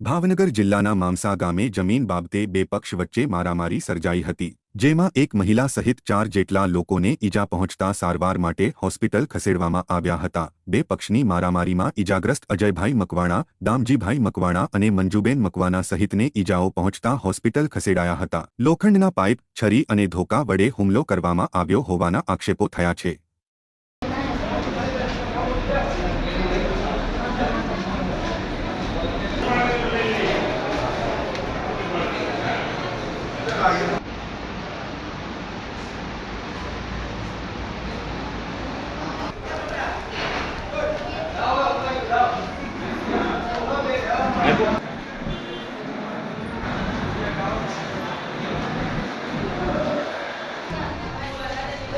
ભાવનગર જિલ્લાના મામસા ગામે જમીન બાબતે બે પક્ષ વચ્ચે મારામારી સર્જાઈ હતી, જેમાં એક મહિલા સહિત ચાર જેટલા લોકોને ઈજા પહોંચતા સારવાર માટે હોસ્પિટલ ખસેડવામાં આવ્યા હતા. બે પક્ષની મારામારીમાં ઈજાગ્રસ્ત અજયભાઈ મકવાણા, દામજીભાઈ મકવાણા અને મંજુબેન મકવાના સહિતને ઈજાઓ પહોંચતા હોસ્પિટલ ખસેડાયા હતા. લોખંડના પાઇપ, છરી અને ધોકા વડે હુમલો કરવામાં આવ્યો હોવાના આક્ષેપો થયા છે.